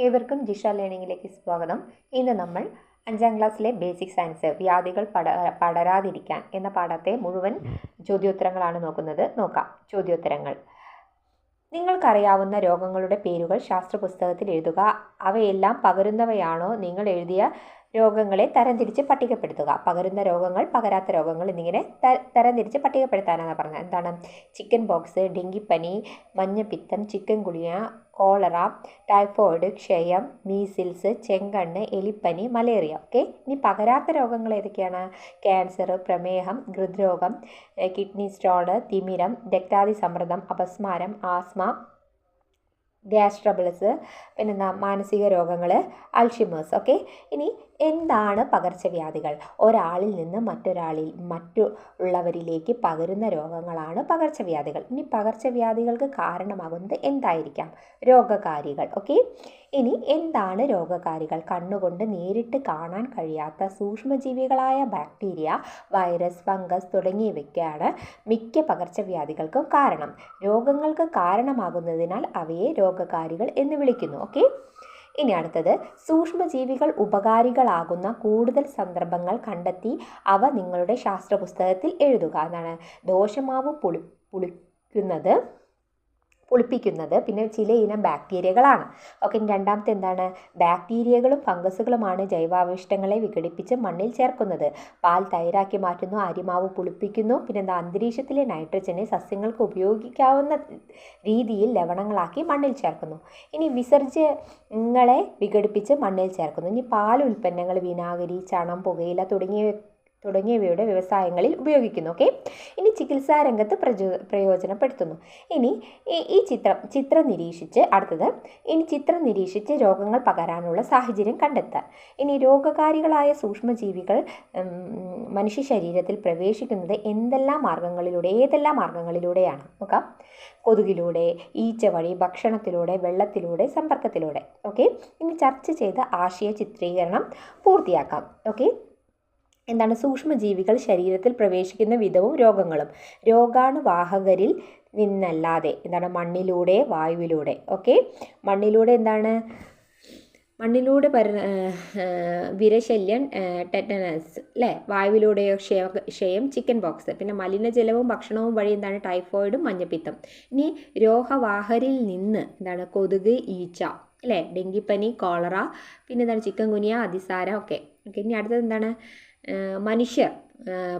ഏവർക്കും ജിഷ ലേണിങ്ങിലേക്ക് സ്വാഗതം. ഇന്ന് നമ്മൾ അഞ്ചാം ക്ലാസ്സിലെ ബേസിക് സയൻസ് വ്യാധികൾ പട പടരാതിരിക്കാൻ എന്ന പാഠത്തെ മുഴുവൻ ചോദ്യോത്തരങ്ങളാണ് നോക്കുന്നത്. നോക്കാം. ചോദ്യോത്തരങ്ങൾ. നിങ്ങൾക്കറിയാവുന്ന രോഗങ്ങളുടെ പേരുകൾ ശാസ്ത്ര പുസ്തകത്തിൽ എഴുതുക. അവയെല്ലാം പകരുന്നവയാണോ? നിങ്ങൾ എഴുതിയ രോഗങ്ങളെ തരംതിരിച്ച് പട്ടികപ്പെടുത്തുക. പകരുന്ന രോഗങ്ങൾ പകരാത്ത രോഗങ്ങൾ എന്നിങ്ങനെ തരംതിരിച്ച് പട്ടികപ്പെടുത്താനാണ് പറഞ്ഞത്. എന്താണ്? ചിക്കൻ ബോക്സ് ഡെങ്കിപ്പനി മഞ്ഞപ്പിത്തം ചിക്കൻ ഗുളിയ കോളറ ടൈഫോയിഡ് ക്ഷയം മീസിൽസ് ചെങ്കണ്ണ് എലിപ്പനി മലേറിയ. ഓക്കെ? ഇനി പകരാത്ത രോഗങ്ങൾ ഏതൊക്കെയാണ്? ക്യാൻസർ പ്രമേഹം ഹൃദ്രോഗം കിഡ്നി സ്റ്റോണ് തിമിരം രക്താതി സമ്മർദ്ദം അപസ്മാരം ആസ്മ ഗ്യാസ് ട്രബിൾസ് പിന്നെന്താ മാനസിക രോഗങ്ങൾ അൾഷിമേഴ്സ് ഓക്കെ? ഇനി എന്താണ് പകർച്ചവ്യാധികൾ? ഒരാളിൽ നിന്ന് മറ്റൊരാളിൽ മറ്റുള്ളവരിലേക്ക് പകരുന്ന രോഗങ്ങളാണ് പകർച്ചവ്യാധികൾ. ഇനി പകർച്ചവ്യാധികൾക്ക് കാരണമാകുന്നത് എന്തായിരിക്കാം? രോഗകാരികൾ ഓക്കെ ഇനി എന്താണ് രോഗകാരികൾ? കണ്ണുകൊണ്ട് നേരിട്ട് കാണാൻ കഴിയാത്ത സൂക്ഷ്മജീവികളായ ബാക്ടീരിയ വൈറസ് ഫംഗസ് തുടങ്ങിയവയ്ക്കാണ് മിക്ക പകർച്ചവ്യാധികൾക്കും കാരണം. രോഗങ്ങൾക്ക് കാരണമാകുന്നതിനാൽ അവയെ രോഗകാരികൾ എന്ന് വിളിക്കുന്നു ഓക്കെ ഇനി അടുത്തത് സൂക്ഷ്മജീവികൾ ഉപകാരികളാകുന്ന കൂടുതൽ സന്ദർഭങ്ങൾ കണ്ടെത്തി അവ നിങ്ങളുടെ ശാസ്ത്ര പുസ്തകത്തിൽ എഴുതുക. എന്നാണ് ദോഷമാവ് പുളി പുളിക്കുന്നത് പുളിപ്പിക്കുന്നത്. പിന്നെ ചില ഇനം ബാക്ടീരിയകളാണ്. ഓക്കെ രണ്ടാമത്തെ എന്താണ്? ബാക്ടീരിയകളും ഫംഗസുകളുമാണ് ജൈവാവശിഷ്ടങ്ങളെ വിഘടിപ്പിച്ച് മണ്ണിൽ ചേർക്കുന്നത്. പാൽ തൈരാക്കി മാറ്റുന്നു അരിമാവ് പുളിപ്പിക്കുന്നു പിന്നെ എന്താ? അന്തരീക്ഷത്തിലെ നൈട്രജനെ സസ്യങ്ങൾക്ക് ഉപയോഗിക്കാവുന്ന രീതിയിൽ ലവണങ്ങളാക്കി മണ്ണിൽ ചേർക്കുന്നു. ഇനി വിസർജ്യങ്ങളെ വിഘടിപ്പിച്ച് മണ്ണിൽ ചേർക്കുന്നു. ഇനി പാൽ ഉൽപ്പന്നങ്ങൾ വിനാഗിരി ചണം പുകയില തുടങ്ങിയ തുടങ്ങിയവയുടെ വ്യവസായങ്ങളിൽ ഉപയോഗിക്കുന്നു ഓക്കെ ഇനി ചികിത്സാ രംഗത്ത് പ്രചോ പ്രയോജനപ്പെടുത്തുന്നു. ഇനി ഈ ചിത്രം ചിത്രം നിരീക്ഷിച്ച് അടുത്തത് ഇനി ചിത്രം നിരീക്ഷിച്ച് രോഗങ്ങൾ പകരാനുള്ള സാഹചര്യം കണ്ടെത്താൻ. ഇനി രോഗകാരികളായ സൂക്ഷ്മജീവികൾ മനുഷ്യ ശരീരത്തിൽ പ്രവേശിക്കുന്നത് എന്തെല്ലാം മാർഗങ്ങളിലൂടെ ഏതെല്ലാം മാർഗങ്ങളിലൂടെയാണ് നോക്കാം. കൊതുകിലൂടെ ഈച്ച വഴി ഭക്ഷണത്തിലൂടെ വെള്ളത്തിലൂടെ സമ്പർക്കത്തിലൂടെ ഓക്കെ ഇനി ചർച്ച ചെയ്ത ആശയ ചിത്രീകരണം പൂർത്തിയാക്കാം ഓക്കെ എന്താണ് സൂക്ഷ്മജീവികൾ ശരീരത്തിൽ പ്രവേശിക്കുന്ന വിധവും രോഗങ്ങളും. രോഗാണുവാഹകരിൽ നിന്നല്ലാതെ എന്താണ് മണ്ണിലൂടെ വായുവിലൂടെ. ഓക്കെ? മണ്ണിലൂടെ എന്താണ്? മണ്ണിലൂടെ പര വിരശല്യം ടെറ്റനസ് അല്ലേ വായുവിലൂടെ ക്ഷയ ക്ഷയം ചിക്കൻ ബോക്സ് പിന്നെ മലിനജലവും ഭക്ഷണവും വഴി എന്താണ്? ടൈഫോയിഡും മഞ്ഞപ്പിത്തം. ഇനി രോഗവാഹരിൽ നിന്ന് എന്താണ്? കൊതുക് ഈച്ച അല്ലേ ഡെങ്കിപ്പനി കോളറ പിന്നെ എന്താണ്? ചിക്കൻ ഗുനിയ അതിസാര ഒക്കെ. ഓക്കെ. ഇനി അടുത്തത് എന്താണ്? മനുഷ്യർ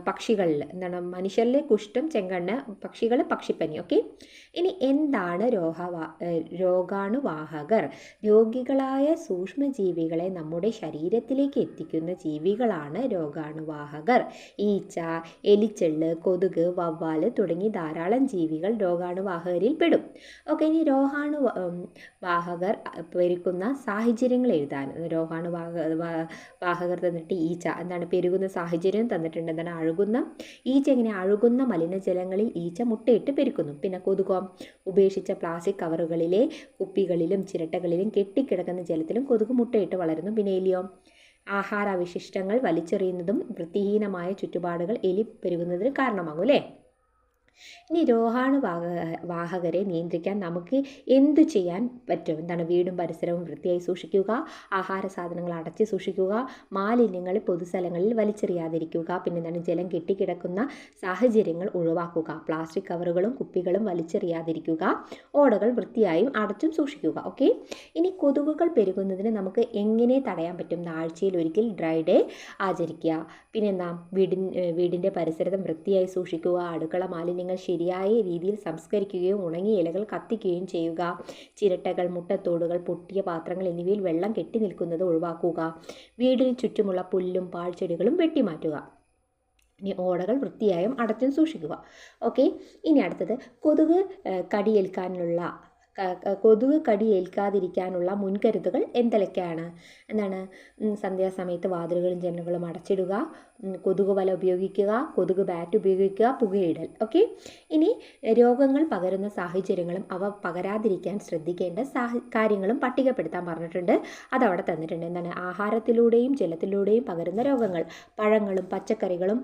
പക്ഷികളിൽ. എന്താണ്? മനുഷ്യരിലെ കുഷ്ഠം ചെങ്കണ്ണ് പക്ഷികൾ പക്ഷിപ്പനി. ഓക്കെ ഇനി എന്താണ് രോഗവാ രോഗാണുവാഹകർ? രോഗികളായ സൂക്ഷ്മജീവികളെ നമ്മുടെ ശരീരത്തിലേക്ക് എത്തിക്കുന്ന ജീവികളാണ് രോഗാണുവാഹകർ. ഈച്ച എലിച്ചെള്ള് കൊതുക് വവ്വാൽ തുടങ്ങി ധാരാളം ജീവികൾ രോഗാണുവാഹകരിൽ പെടും. ഓക്കെ ഇനി രോഗാണു വാഹകർ പെരുക്കുന്ന സാഹചര്യങ്ങൾ എഴുതാൻ. രോഗാണുവാഹ വാഹകർ തന്നിട്ട് ഈച്ച. എന്താണ്? പെരുകുന്ന സാഹചര്യം തന്നിട്ടുണ്ട്. എന്താണ് അഴുകുന്ന ഈച്ച ഇങ്ങനെ അഴുകുന്ന മലിനജലങ്ങളിൽ ഈച്ച മുട്ടയിട്ട് പെരുക്കുന്നു. പിന്നെ കൊതുകോ. ഉപേക്ഷിച്ച പ്ലാസ്റ്റിക് കവറുകളിലെ കുപ്പികളിലും ചിരട്ടകളിലും കെട്ടിക്കിടക്കുന്ന ജലത്തിലും കൊതുക് മുട്ടയിട്ട് വളരുന്നു. പിന്നെ എലിയോ. ആഹാരാവശിഷ്ടങ്ങൾ വലിച്ചെറിയുന്നതും വൃത്തിഹീനമായ ചുറ്റുപാടുകൾ എലി പെരുകുന്നതിന് കാരണമാകും അല്ലേ? ഇനി രോഹാണു വാഹ വാഹകരെ നിയന്ത്രിക്കാൻ നമുക്ക് എന്തു ചെയ്യാൻ പറ്റും? എന്താണ് വീടും പരിസരവും വൃത്തിയായി സൂക്ഷിക്കുക ആഹാര സാധനങ്ങൾ അടച്ച് സൂക്ഷിക്കുക മാലിന്യങ്ങൾ പൊതുസ്ഥലങ്ങളിൽ വലിച്ചെറിയാതിരിക്കുക പിന്നെ എന്താണ് ജലം കെട്ടിക്കിടക്കുന്ന സാഹചര്യങ്ങൾ ഒഴിവാക്കുക പ്ലാസ്റ്റിക് കവറുകളും കുപ്പികളും വലിച്ചെറിയാതിരിക്കുക ഓടകൾ വൃത്തിയായും അടച്ചും സൂക്ഷിക്കുക ഓക്കെ ഇനി കൊതുകുകൾ പെരുകുന്നതിന് നമുക്ക് എങ്ങനെ തടയാൻ പറ്റും? ആഴ്ചയിൽ ഒരിക്കൽ ഡ്രൈ ഡേ ആചരിക്കുക. പിന്നെന്താ വീടിൻ വീടിന്റെ പരിസരം വൃത്തിയായി സൂക്ഷിക്കുക അടുക്കള മാലിന്യങ്ങൾ ശരിയായ രീതിയിൽ സംസ്കരിക്കുകയും ഉണങ്ങിയ ഇലകൾ കത്തിക്കുകയും ചെയ്യുക. ചിരട്ടകൾ മുട്ടത്തോടുകൾ പൊട്ടിയ പാത്രങ്ങൾ എന്നിവയിൽ വെള്ളം കെട്ടി നിൽക്കുന്നത് ഒഴിവാക്കുക. വീടിന് ചുറ്റുമുള്ള പുല്ലും പാഴ്ചെടികളും വെട്ടിമാറ്റുക. ഇനി ഓടകൾ വൃത്തിയായും അടച്ചും സൂക്ഷിക്കുക. ഓക്കെ? ഇനി അടുത്തത് കൊതുക് കടിയേൽക്കാനുള്ള കൊതുക് കടി ഏൽക്കാതിരിക്കാനുള്ള മുൻകരുതുകൾ എന്തൊക്കെയാണ്? എന്താണ്? സന്ധ്യാസമയത്ത് വാതിലുകളും ജനലുകളും അടച്ചിടുക കൊതുക് വല ഉപയോഗിക്കുക കൊതുക് ബാറ്റ് ഉപയോഗിക്കുക പുകയിടൽ. ഓക്കെ ഇനി രോഗങ്ങൾ പകരുന്ന സാഹചര്യങ്ങളും അവ പകരാതിരിക്കാൻ ശ്രദ്ധിക്കേണ്ട കാര്യങ്ങളും പട്ടികപ്പെടുത്താൻ പറഞ്ഞിട്ടുണ്ട്. അതവിടെ തന്നിട്ടുണ്ട്. എന്താണ്? ആഹാരത്തിലൂടെയും ജലത്തിലൂടെയും പകരുന്ന രോഗങ്ങൾ. പഴങ്ങളും പച്ചക്കറികളും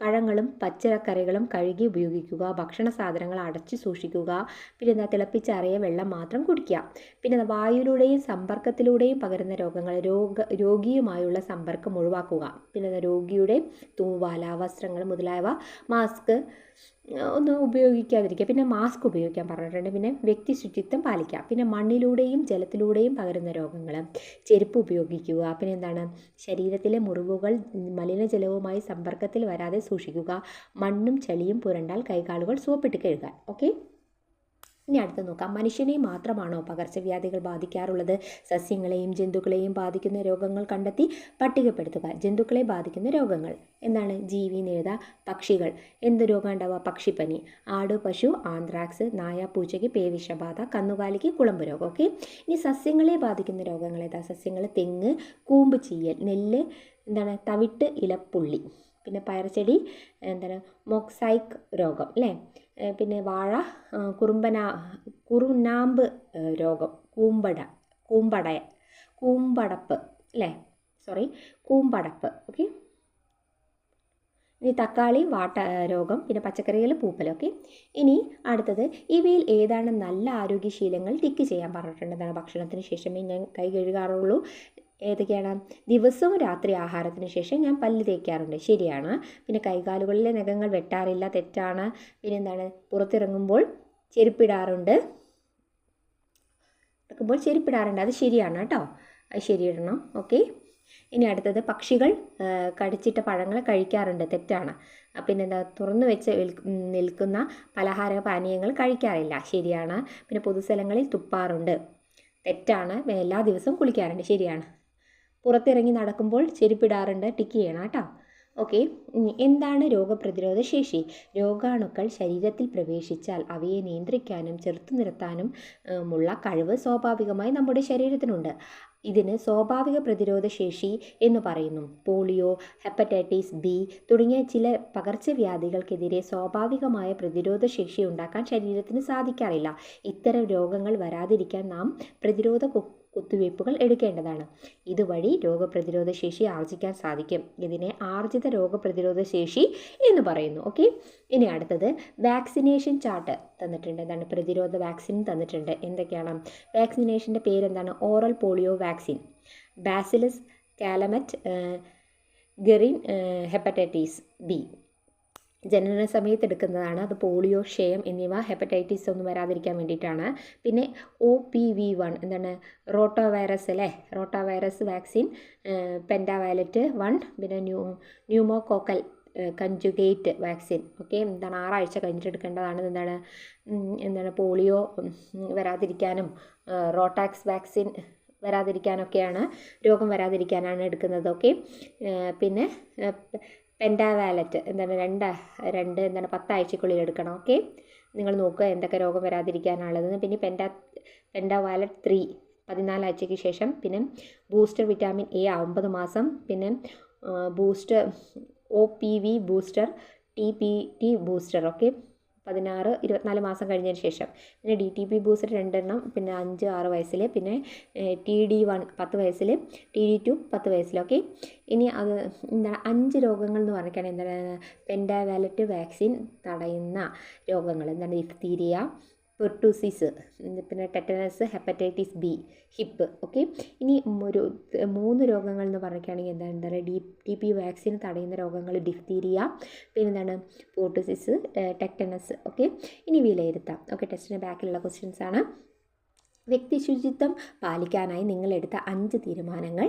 പഴങ്ങളും പച്ചക്കറികളും കഴുകി ഉപയോഗിക്കുക ഭക്ഷണ സാധനങ്ങൾ അടച്ചു സൂക്ഷിക്കുക പിന്നെ എന്താ തിളപ്പിച്ചാറിയ വെള്ളം മാത്രം കുടിക്കുക. പിന്നെ വായുവിലൂടെയും സമ്പർക്കത്തിലൂടെയും പകരുന്ന രോഗങ്ങൾ രോഗ രോഗിയുമായുള്ള സമ്പർക്കം ഒഴിവാക്കുക. പിന്നെ രോഗിയുടെ തൂവാല വസ്ത്രങ്ങൾ മുതലായവ മാസ്ക് ഒന്നും ഉപയോഗിക്കാതിരിക്കുക. പിന്നെ മാസ്ക് ഉപയോഗിക്കാൻ പറഞ്ഞിട്ടുണ്ട്. പിന്നെ വ്യക്തി ശുചിത്വം പാലിക്കുക. പിന്നെ മണ്ണിലൂടെയും ജലത്തിലൂടെയും പകരുന്ന രോഗങ്ങൾ ചെരുപ്പ് ഉപയോഗിക്കുക. പിന്നെ എന്താണ്? ശരീരത്തിലെ മുറിവുകൾ മലിനജലവുമായി സമ്പർക്കത്തിൽ വരാതെ സൂക്ഷിക്കുക. മണ്ണും ചെളിയും പുരണ്ടാൽ കൈകാലുകൾ സോപ്പിട്ട് കഴുകാൻ. ഓക്കെ ഇനി അടുത്ത് നോക്കാം. മനുഷ്യനെ മാത്രമാണോ പകർച്ചവ്യാധികൾ ബാധിക്കാറുള്ളത്? സസ്യങ്ങളെയും ജന്തുക്കളെയും ബാധിക്കുന്ന രോഗങ്ങൾ കണ്ടെത്തി പട്ടികപ്പെടുത്തുക. ജന്തുക്കളെ ബാധിക്കുന്ന രോഗങ്ങൾ. എന്താണ്? ജീവി നേത പക്ഷികൾ. എന്ത് രോഗം ഉണ്ടാവുക? പക്ഷിപ്പനി. ആട് പശു ആന്ത്രാക്സ് നായ പൂച്ചയ്ക്ക് പേവിഷബാധ കന്നുകാലിക്ക് കുളമ്പ് രോഗം. ഓക്കെ? ഇനി സസ്യങ്ങളെ ബാധിക്കുന്ന രോഗങ്ങൾ ഏതാ? സസ്യങ്ങൾ തെങ്ങ് കൂമ്പ് ചീയൽ നെല്ല് എന്താണ്? തവിട്ട് ഇലപ്പുള്ളി. പിന്നെ പയർച്ചെടി എന്താണ്? മൊക്സൈക്ക് രോഗം അല്ലേ? പിന്നെ വാഴ കുറുമ്പന കുറുനാമ്പ് രോഗം കൂമ്പട കൂമ്പട കൂമ്പടപ്പ് അല്ലേ? സോറി കൂമ്പടപ്പ് ഓക്കെ ഇനി തക്കാളി വാട്ട രോഗം പിന്നെ പച്ചക്കറികൾ പൂപ്പൽ ഓക്കെ ഇനി അടുത്തത് ഇവയിൽ ഏതാണ് നല്ല ആരോഗ്യശീലങ്ങൾ ടിക്ക് ചെയ്യാൻ പറഞ്ഞിട്ടുണ്ടെന്നാണ് ഭക്ഷണത്തിന് ശേഷമേ ഞാൻ കൈ കഴുകാറുള്ളൂ. ഏതൊക്കെയാണ്? ദിവസവും രാത്രി ആഹാരത്തിന് ശേഷം ഞാൻ പല്ല് തേക്കാറുണ്ട്. ശരിയാണ്. പിന്നെ കൈകാലുകളിലെ നഖങ്ങൾ വെട്ടാറില്ല. തെറ്റാണ്. പിന്നെ എന്താണ്? പുറത്തിറങ്ങുമ്പോൾ ചെരുപ്പിടാറുണ്ട്. ഇറക്കുമ്പോൾ ചെരുപ്പിടാറുണ്ട്. അത് ശരിയാണ് കേട്ടോ. അത് ശരിയിടണം. ഓക്കെ. ഇനി അടുത്തത് പക്ഷികൾ കടിച്ചിട്ട പഴങ്ങൾ കഴിക്കാറുണ്ട്. തെറ്റാണ്. പിന്നെ പിന്നെന്താ തുറന്നു വെച്ച് നിൽക്കുന്ന പലഹാര പാനീയങ്ങൾ കഴിക്കാറില്ല. ശരിയാണ്. പിന്നെ പൊതുസ്ഥലങ്ങളിൽ തുപ്പാറുണ്ട്. തെറ്റാണ്. എല്ലാ ദിവസവും കുളിക്കാറുണ്ട്. ശരിയാണ്. പുറത്തിറങ്ങി നടക്കുമ്പോൾ ചെരുപ്പിടാറുണ്ട് ടിക്ക് ചെയ്യണം കേട്ടോ. ഓക്കെ. എന്താണ് രോഗപ്രതിരോധ ശേഷി? രോഗാണുക്കൾ ശരീരത്തിൽ പ്രവേശിച്ചാൽ അവയെ നിയന്ത്രിക്കാനും ചെറുത്തു നിർത്താനും ഉള്ള കഴിവ് സ്വാഭാവികമായി നമ്മുടെ ശരീരത്തിനുണ്ട്. ഇതിന് സ്വാഭാവിക പ്രതിരോധ ശേഷി എന്ന് പറയുന്നു. പോളിയോ ഹെപ്പറ്റൈറ്റിസ് ബി തുടങ്ങിയ ചില പകർച്ചവ്യാധികൾക്കെതിരെ സ്വാഭാവികമായ പ്രതിരോധ ശേഷി ഉണ്ടാക്കാൻ ശരീരത്തിന് സാധിക്കാറില്ല. ഇത്തരം രോഗങ്ങൾ വരാതിരിക്കാൻ നാം പ്രതിരോധ കുത്തിവയ്പ്പുകൾ എടുക്കേണ്ടതാണ്. ഇതുവഴി രോഗപ്രതിരോധ ശേഷി ആർജിക്കാൻ സാധിക്കും. ഇതിനെ ആർജിത രോഗപ്രതിരോധ ശേഷി എന്ന് പറയുന്നു. ഓക്കെ ഇനി അടുത്തത് വാക്സിനേഷൻ ചാർട്ട് തന്നിട്ടുണ്ട്. എന്താണ്? പ്രതിരോധ വാക്സിൻ തന്നിട്ടുണ്ട്. എന്തൊക്കെയാണ്? വാക്സിനേഷന്റെ പേരെന്താണ്? Oral polio vaccine. Bacillus Calmette Guerin hepatitis B. ജനന സമയത്ത് എടുക്കുന്നതാണ്. അത് പോളിയോ ക്ഷയം എന്നിവ ഹെപ്പറ്റൈറ്റിസ് ഒന്നും വരാതിരിക്കാൻ വേണ്ടിയിട്ടാണ്. പിന്നെ ഒ പി വി വൺ എന്താണ്? റോട്ടോ വൈറസ് അല്ലേ? Rotavirus vaccine pentavalent one പിന്നെ new pneumococcal conjugate vaccine. Okay? എന്താണ്? ആറാഴ്ച കഴിഞ്ഞിട്ട് എടുക്കേണ്ടതാണ്. എന്താണ്? എന്താണ്? പോളിയോ വരാതിരിക്കാനും റോട്ടാക്സ് വാക്സിൻ വരാതിരിക്കാനൊക്കെയാണ് രോഗം വരാതിരിക്കാനാണ് എടുക്കുന്നത്. ഓക്കെ? പിന്നെ പെൻഡാവാലറ്റ് എന്താണ് രണ്ട് രണ്ട് എന്താണ് പത്താഴ്ചക്കുള്ളിൽ എടുക്കണം ഓക്കെ നിങ്ങൾ നോക്കുക എന്തൊക്കെ രോഗം വരാതിരിക്കാനുള്ളതെന്ന് പിന്നെ പെൻഡാ പെൻഡാവാലറ്റ് ത്രീ പതിനാലാഴ്ചയ്ക്ക് ശേഷം പിന്നെ ബൂസ്റ്റർ വിറ്റാമിൻ എ ഒമ്പത് മാസം പിന്നെ booster O P V booster T P T booster okay പതിനാറ് ഇരുപത്തിനാല് മാസം കഴിഞ്ഞതിന് ശേഷം. പിന്നെ ഡി ടി പി ബൂസ്റ്റർ രണ്ടെണ്ണം പിന്നെ അഞ്ച് ആറ് വയസ്സിൽ പിന്നെ ടി ഡി വൺ പത്ത് വയസ്സിൽ ടി ഡി ടു പത്ത് വയസ്സിൽ ഓക്കെ ഇനി അത് എന്താണ് അഞ്ച് രോഗങ്ങൾ എന്ന് പറഞ്ഞിട്ടാണ് എന്താണ് പെൻഡാവാലറ്റ് വാക്സിൻ തടയുന്ന രോഗങ്ങൾ. എന്താണ് ഡിഫ്തീരിയ പെർട്ടൂസിസ് പിന്നെ tetanus hepatitis B Hib okay ഇനി ഒരു മൂന്ന് രോഗങ്ങൾ എന്ന് പറഞ്ഞിട്ടാണെങ്കിൽ എന്താണ് എന്താ പറയുക ഡി ടി പി വാക്സിൻ തടയുന്ന രോഗങ്ങൾ ഡിഫ്തീരിയ പിന്നെ എന്താണ് പോർട്ടൂസിസ് ടെക്ടനസ് ഓക്കെ ഇനി വിലയിരുത്താം. ഓക്കെ ടെസ്റ്റിന്റെ ബാക്കിലുള്ള ക്വസ്റ്റ്യൻസ് ആണ്. വ്യക്തി ശുചിത്വം പാലിക്കാനായി നിങ്ങളെടുത്ത അഞ്ച് തീരുമാനങ്ങൾ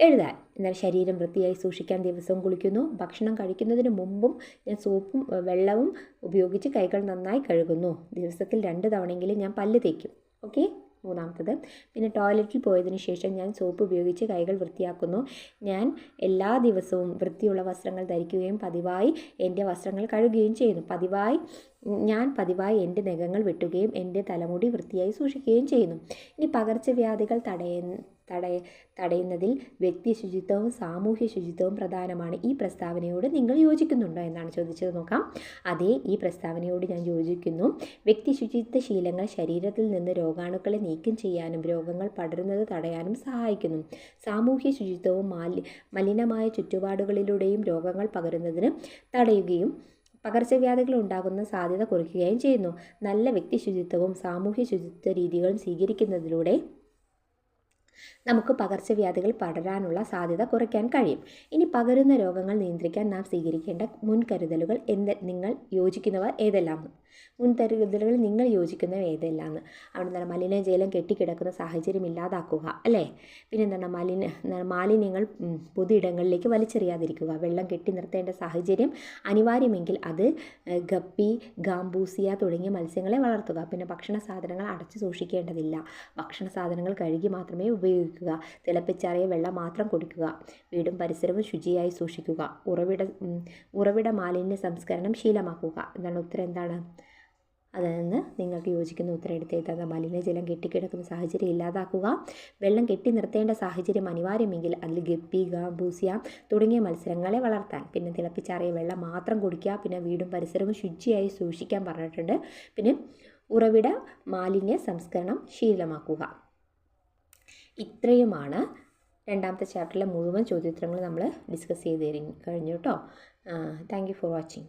എഴുതാൻ. എന്നാൽ ശരീരം വൃത്തിയായി സൂക്ഷിക്കാൻ ദിവസവും കുളിക്കുന്നു. ഭക്ഷണം കഴിക്കുന്നതിന് മുമ്പും ഞാൻ സോപ്പും വെള്ളവും ഉപയോഗിച്ച് കൈകൾ നന്നായി കഴുകുന്നു. ദിവസത്തിൽ രണ്ട് തവണയെങ്കിലും ഞാൻ പല്ല് തേക്കും. ഓക്കെ? മൂന്നാമത്തത്. പിന്നെ ടോയ്ലറ്റിൽ പോയതിന് ശേഷം ഞാൻ സോപ്പ് ഉപയോഗിച്ച് കൈകൾ വൃത്തിയാക്കുന്നു. ഞാൻ എല്ലാ ദിവസവും വൃത്തിയുള്ള വസ്ത്രങ്ങൾ ധരിക്കുകയും പതിവായി എന്റെ വസ്ത്രങ്ങൾ കഴുകുകയും ചെയ്യുന്നു. പതിവായി ഞാൻ പതിവായി എന്റെ നഖങ്ങൾ വെട്ടുകയും എന്റെ തലമുടി വൃത്തിയായി സൂക്ഷിക്കുകയും ചെയ്യുന്നു. ഇനി പകർച്ചവ്യാധികൾ തടയ തടയ തടയുന്നതിൽ വ്യക്തി ശുചിത്വവും സാമൂഹ്യ ശുചിത്വവും പ്രധാനമാണ്. ഈ പ്രസ്താവനയോട് നിങ്ങൾ യോജിക്കുന്നുണ്ടോ എന്നാണ് ചോദിച്ചത് നോക്കാം. അതേ ഈ പ്രസ്താവനയോട് ഞാൻ യോജിക്കുന്നു. വ്യക്തി ശുചിത്വ ശീലങ്ങൾ ശരീരത്തിൽ നിന്ന് രോഗാണുക്കളെ നീക്കം ചെയ്യാനും രോഗങ്ങൾ പടരുന്നത് തടയാനും സഹായിക്കുന്നു. സാമൂഹ്യ ശുചിത്വവും മാലി മലിനമായ ചുറ്റുപാടുകളിലൂടെയും രോഗങ്ങൾ പകരുന്നതിന് തടയുകയും പകർച്ചവ്യാധികൾ ഉണ്ടാകുന്ന സാധ്യത കുറയ്ക്കുകയും ചെയ്യുന്നു. നല്ല വ്യക്തി ശുചിത്വവും സാമൂഹ്യ ശുചിത്വ രീതികളും സ്വീകരിക്കുന്നതിലൂടെ നമുക്ക് പകർച്ചവ്യാധികൾ പടരാനുള്ള സാധ്യത കുറയ്ക്കാൻ കഴിയും. ഇനി പകരുന്ന രോഗങ്ങൾ നിയന്ത്രിക്കാൻ നാം സ്വീകരിക്കേണ്ട മുൻകരുതലുകൾ എന്ത് നിങ്ങൾ യോജിക്കുന്നവ ഏതെല്ലാം മുൻകരുതലുകൾ നിങ്ങൾ യോജിക്കുന്നവ ഏതെല്ലാം അവിടെ എന്താണ് മലിനജലം കെട്ടിക്കിടക്കുന്ന സാഹചര്യം ഇല്ലാതാക്കുക അല്ലേ? പിന്നെ എന്താണ് മലിന മാലിന്യങ്ങൾ പൊതുയിടങ്ങളിലേക്ക് വലിച്ചെറിയാതിരിക്കുക വെള്ളം കെട്ടി നിർത്തേണ്ട സാഹചര്യം അനിവാര്യമെങ്കിൽ അത് ഗപ്പി ഗാംബൂസിയ തുടങ്ങിയ മത്സ്യങ്ങളെ വളർത്തുക. പിന്നെ ഭക്ഷണ സാധനങ്ങൾ അടച്ചു സൂക്ഷിക്കേണ്ടതില്ല. ഭക്ഷണ സാധനങ്ങൾ കഴുകി മാത്രമേ ഉപയോഗിക്കുക തിളപ്പിച്ചാറിയ വെള്ളം മാത്രം കുടിക്കുക. വീടും പരിസരവും ശുചിയായി സൂക്ഷിക്കുക. ഉറവിട ഉറവിട മാലിന്യ സംസ്കരണം ശീലമാക്കുക. എന്താണ് ഉത്തരം എന്താണ്? അതിൽ നിന്ന് നിങ്ങൾക്ക് യോജിക്കുന്ന ഉത്തരം എടുത്തേക്കുക മലിനജലം കെട്ടിക്കിടക്കുന്ന സാഹചര്യം ഇല്ലാതാക്കുക. വെള്ളം കെട്ടി നിർത്തേണ്ട സാഹചര്യം അനിവാര്യമെങ്കിൽ അതിൽ ഗപ്പി ഗാംബൂസിയ തുടങ്ങിയ മത്സരങ്ങളെ വളർത്താൻ. പിന്നെ തിളപ്പിച്ചാറിയ വെള്ളം മാത്രം കുടിക്കുക. പിന്നെ വീടും പരിസരവും ശുചിയായി സൂക്ഷിക്കാൻ പറഞ്ഞിട്ടുണ്ട്. പിന്നെ ഉറവിട മാലിന്യ സംസ്കരണം ശീലമാക്കുക. ഇത്രയുമാണ്. രണ്ടാമത്തെ ചാപ്റ്ററിലെ മുഴുവൻ ചോദ്യോത്തരങ്ങൾ നമ്മൾ ഡിസ്കസ് ചെയ്ത് കഴിഞ്ഞു കേട്ടോ താങ്ക് യു ഫോർ വാച്ചിങ്